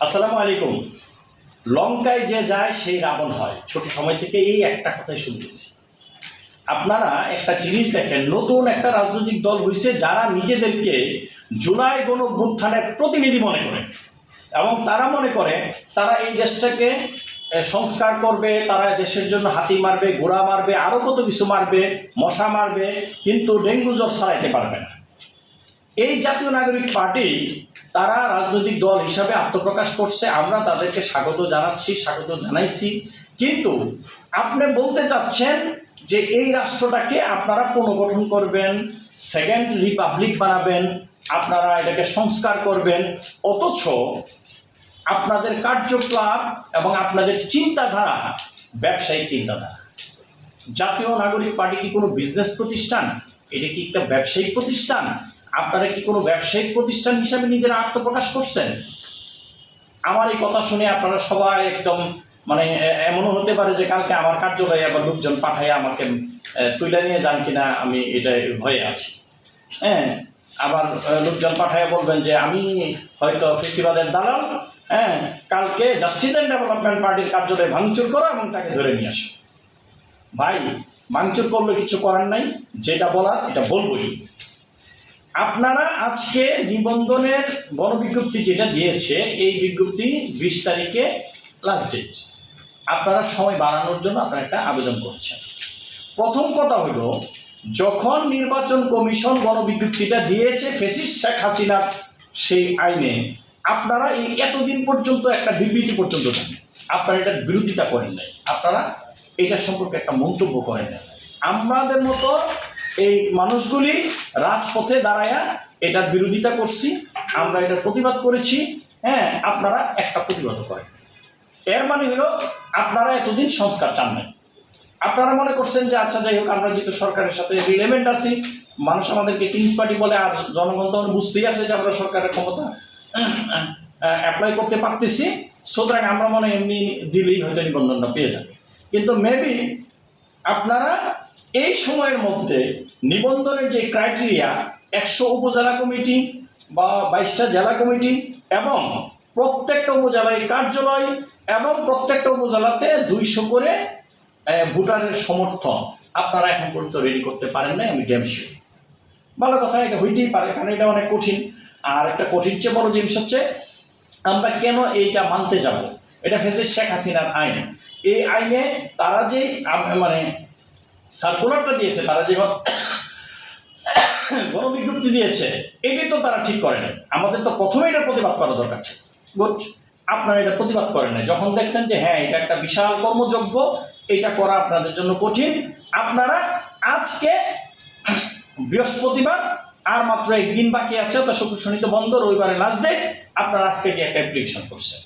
আসসালামু আলাইকুম। লঙ্কায় যে যায়, সেই রাবণ হয়। ছোট সময় থেকে এই একটা কথাই শুনতেছি। আপনারা একটা জিনিস দেখেন, নতুন একটা রাজনৈতিক দল হয়েছে যারা নিজেদেরকে জুলাই গণ অভ্যুত্থানের প্রতিনিধি মনে করে। এবং তারা মনে করে, তারা এই দেশটাকে সংস্কার করবে, তারা দেশের জন্য হাতি মারবে, ঘোড়া মারবে আরও কত কিছু মারবে, মশা মারবে, কিন্তু ডেঙ্গু জ্বর ছড়াইতে পারবে না। এই জাতীয় নাগরিক পার্টি তারা রাজনৈতিক দল হিসাবে আত্মপ্রকাশ করছে, আমরা তাদেরকে স্বাগত জানাচ্ছি, স্বাগত জানাইছি। কিন্তু আপনি বলতে চাচ্ছেন যে এই রাষ্ট্রটাকে আপনারা পুনর্গঠন করবেন সেকেন্ড রিপাবলিক বানাবেন, আপনারা এটাকে সংস্কার করবেন, অথচ আপনাদের কার্যকলাপ এবং আপনাদের চিন্তাধারা, ব্যবসায়িক চিন্তাধারা। জাতীয় নাগরিক পার্টি কি কোনো বিজনেস প্রতিষ্ঠান? এটা কি একটা ব্যবসায়িক প্রতিষ্ঠান? আপনারা কি কোনো ব্যবসায়িক প্রতিষ্ঠান হিসাবে নিজেরা আত্মপ্রকাশ করছেন? আমার এই কথা শুনে আপনারা সবাই একদম মানে এমনও হতে পারে যে কালকে আমার কার্যালয়ে আবার লোকজন পাঠায় আমাকে তুলে নিয়ে যান কিনা আমি এটা ভয়ে আছি। হ্যাঁ আবার লোকজন পাঠায় বলবেন যে আমি হয়তো ফেসিবাদের দালাল হ্যাঁ কালকে জাস্টিস অ্যান্ড ডেভেলপমেন্ট পার্টির কার্যালয়ে ভাঙচুর করো এবং তাকে ধরে নিয়ে আসো। ভাই, ভাঙচুর করলে কিছু করার নাই, যেটা বলার এটা বলবোই। আপনারা আজকে নিবন্ধনের গণবিজ্ঞপ্তি যেটা দিয়েছে, এই বিজ্ঞপ্তি বিশ তারিখে লাস্ট ডেট আপনারা সময় বাড়ানোর জন্য আপনারা একটা আবেদন করছেন। প্রথম কথা হলো, যখন নির্বাচন কমিশন গণবিজ্ঞপ্তিটা দিয়েছে ফেসিস শেখ হাসিনার সেই আইনে, আপনারা এই এতদিন পর্যন্ত একটা বিবৃতি পর্যন্ত দেন। আপনারা এটার বিরোধিতা করেন নাই। আপনারা এটা সম্পর্কে একটা মন্তব্য করেন নাই। আমাদের মতো এই মানুষগুলি রাজপথে দাঁড়ায়া এটার বিরোধিতা করছি, আমরা এটার প্রতিবাদ করেছি হ্যাঁ আপনারা একটা প্রতিবাদ করেন। এর মানে হলো, আপনারা এতদিন সংস্কার চান নাই। আপনারা মনে করছেন যে আচ্ছা যাই হোক, আমরা যেহেতু সরকারের সাথে রিলেভেন্ট আছি, মানুষ আমাদেরকে কিংস পার্টি বলে, আর জনগণ তো বুঝতেই আছে যে, আমরা সরকারের ক্ষমতা অ্যাপ্লাই করতে পারতেছি। সুতরাং আমরা মনে এমনি দিলেই হয়তো নিবন্ধনটা পেয়ে যাবে। কিন্তু মেবি আপনারা এই সময়ের মধ্যে নিবন্ধনের যে ক্রাইটেরিয়া, একশো উপজেলা কমিটি বা বাইশটা জেলা কমিটি এবং প্রত্যেকটা উপজেলায় কার্যালয় এবং প্রত্যেকটা উপজেলাতে দুইশো করে ভোটারের সমর্থন আপনারা এখন পর্যন্ত রেডি করতে পারেন না আমি ড্যাম ভালো কথা, এটা হইতেই পারে, কারণ এটা অনেক কঠিন। আর একটা কঠিন চেয়ে বড় জিনিস হচ্ছে, আমরা কেন এইটা মানতে যাব? এটা ফেসে শেখ হাসিনার আইন। এই আইনে তারা যে মানে সার্কুলারটা দিয়েছে, তারা যে গণবিজ্ঞপ্তি দিয়েছে, এটি তো তারা ঠিক করে নাই। আমাদের তো প্রথমে এটা প্রতিবাদ করা দরকার ছিল। গুড। আপনারা এটা প্রতিবাদ করেন না যখন দেখছেন যে হ্যাঁ এটা একটা বিশাল কর্মযোগ্য, এটা করা আপনাদের জন্য কঠিন, আপনারা আজকে বৃহস্পতিবার, আর মাত্র একদিন বাকি আছে তো শুক্র শনি তো বন্ধ রবিবারে লাস্ট ডে আপনারা আজকে গিয়ে একটা অ্যাপ্লিকেশন করছেন।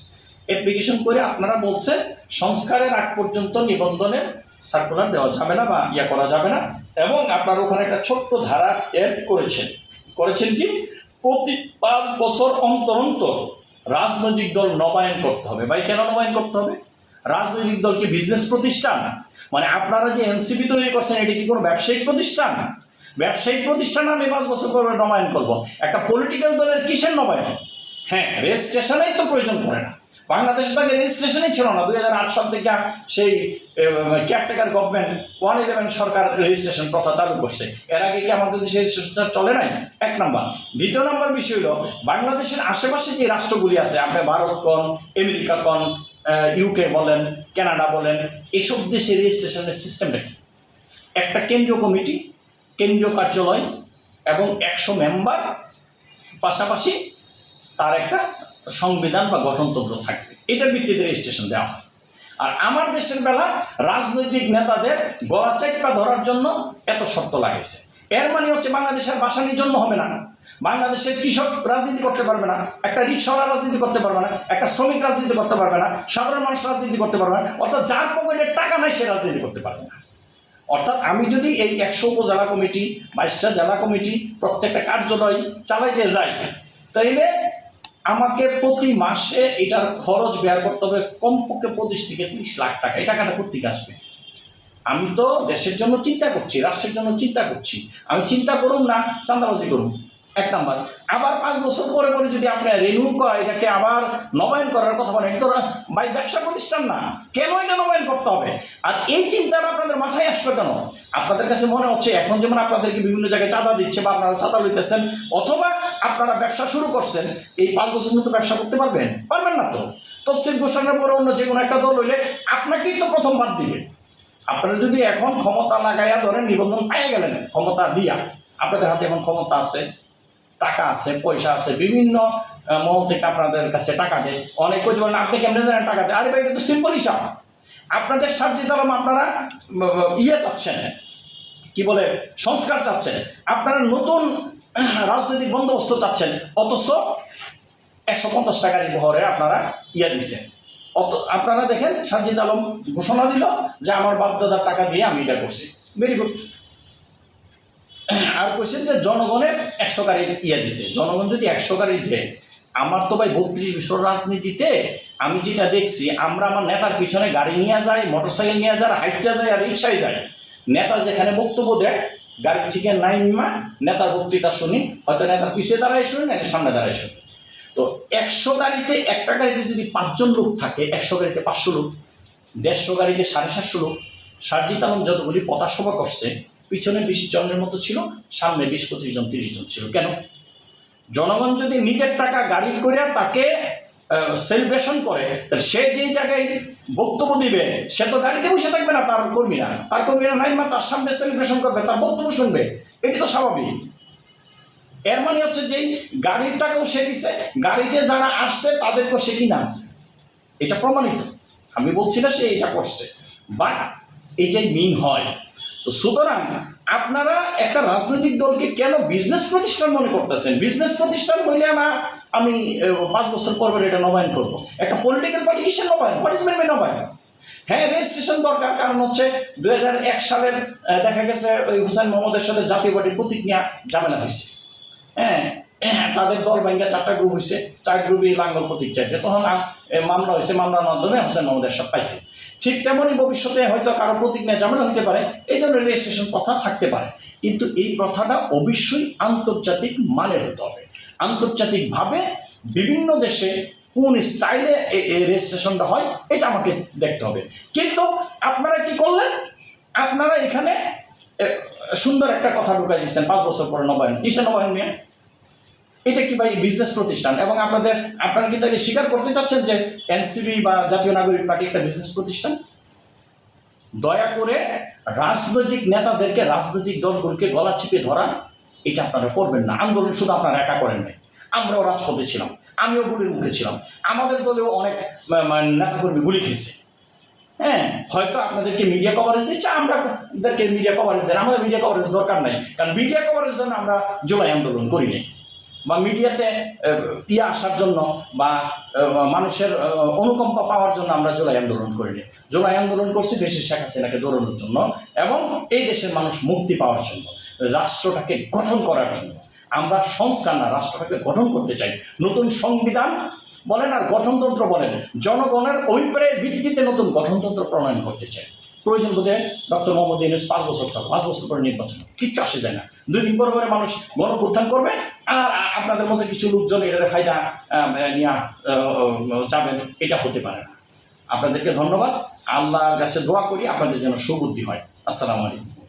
অ্যাপ্লিকেশন করে আপনারা বলছেন সংস্কারের আগ পর্যন্ত নিবন্ধনের সার্কুলার দেওয়া যাবে না বা ইয়া করা যাবে না। এবং আপনারা ওখানে একটা ছোট্ট ধারা অ্যাড করেছেন। করেছেন কি? প্রতি পাঁচ বছর অন্তর অন্তর রাজনৈতিক দল নবায়ন করতে হবে। ভাই, কেন নবায়ন করতে হবে? রাজনৈতিক দল কি বিজনেস প্রতিষ্ঠান? মানে আপনারা যে এনসিপি তৈরি করছেন, এটি কি কোনো ব্যবসায়িক প্রতিষ্ঠান? ব্যবসায়িক প্রতিষ্ঠান আমি পাঁচ বছর পরে নবায়ন করব। একটা পলিটিক্যাল দলের কিসের নবায়ন? হ্যাঁ রেজিস্ট্রেশনেই তো প্রয়োজন পড়ে না। বাংলাদেশ তো রেজিস্ট্রেশনই ছিল না। দুই হাজার আট সাল থেকে সেই ক্যাপটেকার গভর্নমেন্ট ওয়ান ইলেভেন সরকার রেজিস্ট্রেশন প্রথা চালু করছে। এর আগে কি আমাদের দেশে রেজিস্ট্রেশন চলে নাই? এক নাম্বার। দ্বিতীয় নাম্বার বিষয় হলো, বাংলাদেশের আশেপাশে যে রাষ্ট্রগুলি আছে, আপনি ভারত কন, আমেরিকা কন ইউকে বলেন, কানাডা বলেন, এসব দেশে রেজিস্ট্রেশনের সিস্টেমটা কি? একটা কেন্দ্রীয় কমিটি, কেন্দ্রীয় কার্যালয় এবং একশো মেম্বার পাশাপাশি তার একটা সংবিধান বা গঠনতন্ত্র থাকবে। এটার ভিত্তিতে রেজিস্ট্রেশন দেওয়া হয়। আর আমার দেশের বেলা রাজনৈতিক নেতাদের গলা চাইপা ধরার জন্য এত শর্ত লাগেছে এর মানে হচ্ছে বাংলাদেশের বাসানির জন্য হবে না। বাংলাদেশের কৃষক রাজনীতি করতে পারবে না, একটা রিক্সাওয়ালা রাজনীতি করতে পারবে না, একটা শ্রমিক রাজনীতি করতে পারবে না, সাধারণ মানুষ রাজনীতি করতে পারবে না, অর্থাৎ যার পকেটে টাকা নাই সে রাজনীতি করতে পারবে না। অর্থাৎ আমি যদি এই একশো উপজেলা কমিটি, বাইশটা জেলা কমিটি প্রত্যেকটা কার্যালয় চালাইতে যাই, তাইলে আমাকে প্রতি মাসে এটার খরচ ব্যয় করতে হবে কমপক্ষে পঁচিশ থেকে তিরিশ লাখ টাকা। এই টাকাটা কোথেকে আসবে? আমি তো দেশের জন্য চিন্তা করছি, রাষ্ট্রের জন্য চিন্তা করছি। আমি চিন্তা করুন না, চাঁদাবাজি করুন। এক নাম্বার। আবার পাঁচ বছর পরে পরে যদি আপনি রেনিউ করা, এটাকে আবার নবায়ন করার কথা বলেন তো ভাই ব্যবসা প্রতিষ্ঠান না। কেন এটা নবায়ন করতে হবে? আর এই চিন্তাটা আপনাদের মাথায় আসবে কেন? আপনাদের কাছে মনে হচ্ছে এখন যেমন আপনাদেরকে বিভিন্ন জায়গায় চাঁদা দিচ্ছে বা আপনারা চাঁদা লইতেছেন, অথবা আপনারা ব্যবসা শুরু করছেন, এই পাঁচ বছর মতো ব্যবসা করতে পারবেন। পারবেন না তো। তফসিল ঘোষণার পরে অন্য যে কোনো একটা দল হইলে আপনাকেই তো প্রথম বাদ দিবে। আপনারা যদি এখন ক্ষমতা লাগাইয়া ধরেন, নিবন্ধন পাইয়া গেলেন, ক্ষমতা দিয়া, আপনাদের হাতে এখন ক্ষমতা আছে। টাকা আছে, পয়সা আছে, বিভিন্ন মহল থেকে আপনাদের কাছে টাকা দেয়। অনেক কইতে পারেন আপনি কেমনে জানেন টাকা দেয়? আরে ভাই, এটা তো সিম্পল হিসাব। আপনাদের সার্জিত আলম আপনারা ইয়ে চাচ্ছেন। কি বলে? সংস্কার চাচ্ছেন। আপনারা নতুন রাজনৈতিক বন্দোবস্ত চাচ্ছেন। অথচ একশো পঞ্চাশ টাকার বহরে আপনারা ইয়ে দিচ্ছেন অত, আপনারা দেখেন সার্জিদ আলম ঘোষণা দিল যে আমার বাপদাদার টাকা দিয়ে আমি এটা করছি। ভেরি গুড আর কইছেন যে জনগণের একশো গাড়ির ইয়ে দিছে। জনগণ যদি একশো গাড়ি দেয়, আমার তো ভাই বত্রিশ বছর রাজনীতিতে আমি যেটা দেখছি, আমরা আমার নেতার পিছনে গাড়ি নিয়ে যাই মোটর সাইকেল নিয়ে যাই, হাইটটা যাই আর রিক্সায় যাই নেতা যেখানে বক্তব্য দেয়, গাড়ি থেকে নাই মা নেতার বক্তৃতা শুনি, হয়তো নেতার পিছিয়ে দাঁড়ায় শুনি না সামনে দাঁড়ায় শুনি। তো একশো গাড়িতে একটা গাড়িতে যদি পাঁচজন লোক থাকে, একশো গাড়িতে পাঁচশো লোক, দেড়শো গাড়িতে সাড়ে সাতশো লোক, সার্জিত যতগুলি পতাসভা করছে পিছনে বিশ জনের মতো ছিল, সামনে বিশ, পঁচিশ জন, তিরিশ জন ছিল। কেন? জনগণ যদি নিজের টাকা গাড়ি করে তাকে সেলিব্রেশন করে, তাহলে সে যে জায়গায় বক্তব্য দিবে, সে তো গাড়িতে বসে থাকবে না তার কর্মীরা। তার কর্মীরা নাই মা, তার সামনে সেলিব্রেশন করবে, তার বক্তব্য শুনবে। এটি তো স্বাভাবিক। এর মানে হচ্ছে যে, গাড়ির টাকাও সে দিছে, গাড়িতে যারা আসছে, তাদেরকেও সে কিনা আছে এটা প্রমাণিত। আমি বলছি না সে এটা করছে। বাট এটাই মিন হয়। তো সুতরাং আপনারা একটা রাজনৈতিক দলকে কেন বিজনেস প্রতিষ্ঠান মনে করতেছেন? বিজনেস প্রতিষ্ঠান হইলে না আমি পাঁচ বছর পর এটা নবায়ন করব। একটা পলিটিক্যাল পার্টি কিসের নবায়ন হোয়াট নবায়ন? হ্যাঁ রেজিস্ট্রেশন দরকার, কারণ হচ্ছে দুই হাজার এক সালের দেখা গেছে ওই হুসেন মোহাম্মদের সাথে জাতীয় পার্টির প্রতীক নিয়ে ঝামেলা হয়েছে। হ্যাঁ তাদের দল ভাঙ্গা চারটা গ্রুপ হয়েছে চার গ্রুপই লাঙ্গল প্রতীক চাইছে। তখন মামলা হয়েছে, মামলার মাধ্যমে হোসেন মোহাম্মদের সাথে পাইছে। ঠিক তেমনই ভবিষ্যতে হয়তো কারও প্রতিজ্ঞা ঝামেলা হতে পারে, এই জন্য রেজিস্ট্রেশন প্রথা থাকতে পারে। কিন্তু এই প্রথাটা অবশ্যই আন্তর্জাতিক মানের হতে হবে। আন্তর্জাতিকভাবে বিভিন্ন দেশে কোন স্টাইলে রেজিস্ট্রেশনটা হয়, এটা আমাকে দেখতে হবে। কিন্তু আপনারা কি করলেন? আপনারা এখানে সুন্দর একটা কথা ঢুকাই দিচ্ছেন, পাঁচ বছর পরে নবায়ন কিসে নবায়ন নিয়ে এটা কি ভাই বিজনেস প্রতিষ্ঠান? এবং আপনাদের, আপনারা কিন্তু স্বীকার করতে চাচ্ছেন যে এনসিবি বা জাতীয় নাগরিক পার্টি একটা বিজনেস প্রতিষ্ঠান? দয়া করে রাজনৈতিক নেতাদেরকে, রাজনৈতিক দলগুলোকে গলা চিপে ধরা, এটা আপনারা করবেন না। আন্দোলন শুধু আপনারা একা করেন নাই। আমরাও রাজপথে ছিলাম, আমিও গুলির মুখে ছিলাম। আমাদের দলেও অনেক নেতাকর্মী গুলি খেয়েছে। হ্যাঁ হয়তো আপনাদেরকে মিডিয়া কভারেজ দিচ্ছে আমরা আপনাদেরকে মিডিয়া কভারেজ দেন। আমাদের মিডিয়া কভারেজ দরকার নাই। কারণ মিডিয়া কভারেজ জন্য আমরা জুলাই আন্দোলন করি নাই। বা মিডিয়াতে ইয়ে আসার জন্য বা মানুষের অনুকম্পা পাওয়ার জন্য আমরা জুলাই আন্দোলন করিনি। জুলাই আন্দোলন করছি দেশের শেখ হাসিনাকে দৌড়ানোর জন্য এবং এই দেশের মানুষ মুক্তি পাওয়ার জন্য, রাষ্ট্রটাকে গঠন করার জন্য। আমরা সংস্কার না, রাষ্ট্রটাকে গঠন করতে চাই। নতুন সংবিধান বলেন আর গঠনতন্ত্র বলেন, জনগণের অভিপ্রায়ের ভিত্তিতে নতুন গঠনতন্ত্র প্রণয়ন করতে চাই। প্রয়োজন বোধে ডক্টর মোহাম্মদ ইউনুস পাঁচ বছর থাকবে পাঁচ বছর পরে নির্বাচন কিচ্ছু আসে যায় না। দুই দিন পরে পরে মানুষ গণপ্রত্যান করবে আর আপনাদের মধ্যে কিছু লোকজন এটার ফায়দা নিয়ে যাবেন এটা হতে পারে না। আপনাদেরকে ধন্যবাদ। আল্লাহর কাছে দোয়া করি, আপনাদের যেন সুবুদ্ধি হয়। আসসালামু আলাইকুম।